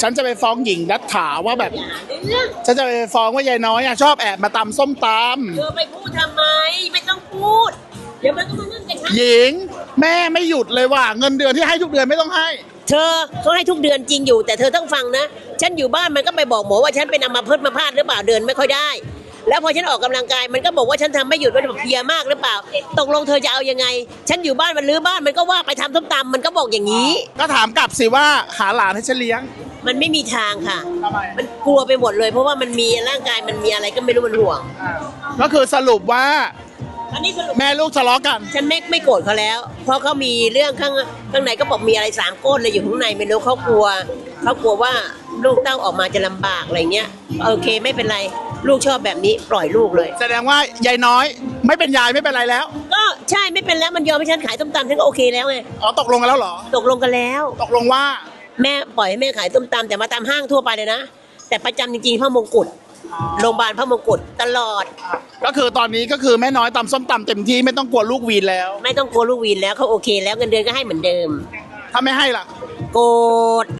ฉันจะไปฟ้องหญิงรัฐาว่าแบบอย่าเรื่องฉันจะไปฟ้องว่ายายน้อยอะชอบแอบมาตำส้มตเธอไปพูดทำไม ไม่ต้องพูด เดี๋ยวมันก็มาเรื่องกันำหญิง แม่ไม่หยุดเลยว่าเงินเดือนที่ให้ทุกเดือนไม่ต้องให้ เธอเขาให้ทุกเดือนจริงอยู่ แต่เธอต้องฟังนะ ฉันอยู่บ้านมันก็ไปบอกหมอว่าฉันเป็นอัมพฤกษ์มาพาดหรือเปล่าเดินไม่ค่อยได้ แล้วพอฉันออกกำลังกายมันก็บอกว่าฉันทำไม่หยุดมันบอกเพลียมากหรือเปล่า ตกลงเธอจะเอายังไง ฉันอยู่บ้านมันรื้อบ้านมันก็ว่าไปทำส้มตำมันก็บอกอย่างนี้ ก็ถามกลับสิว่าหาหลานให้ฉันเลี้ยง มันไม่มีทางค่ะ ทำไมมันกลัวไปหมดเลย เพราะว่ามันมีร่างกายมันมีอะไรก็ไม่รู้มันห่วงก็คือสรุปว่าอันนี้สรุปแม่ลูกทะเลาะกัน ฉันไม่ไม่โกรธเขาแล้ว เพราะเขามีเรื่องข้างข้างในก็บอกมีอะไรสามก้นเลยอยู่ข้างในไม่รู้เขากลัวเขากลัวว่าลูกเต้าออกมาจะลำบากอะไรเงี้ยโอเคไม่เป็นไรลูกชอบแบบนี้ปล่อยลูกเลย แสดงว่ายายน้อย ไม่เป็นยายไม่เป็นไรแล้วก็ใช่ไม่เป็นแล้วมันยอมให้ฉันขายต้มตำฉันก็โอเคแล้วไงอ๋อตกลงกันแล้วเหรอ ตกลงกันแล้ว ตกลงว่า แม่ปล่อยให้แม่ขายต้มตำแต่มาตามห้างทั่วไปเลยนะ แต่ประจำจริงๆพระมงกุฎโรงพยาบาลพระมงกุฎตลอด ก็คือตอนนี้ก็คือแม่น้อยตำส้มตำเต็มที่ไม่ต้องกลัวลูกวีนแล้ว ไม่ต้องกลัวลูกวีนแล้วเขาโอเค แล้วเงินเดือนก็ให้เหมือนเดิม ถ้าไม่ให้ล่ะ โกรธ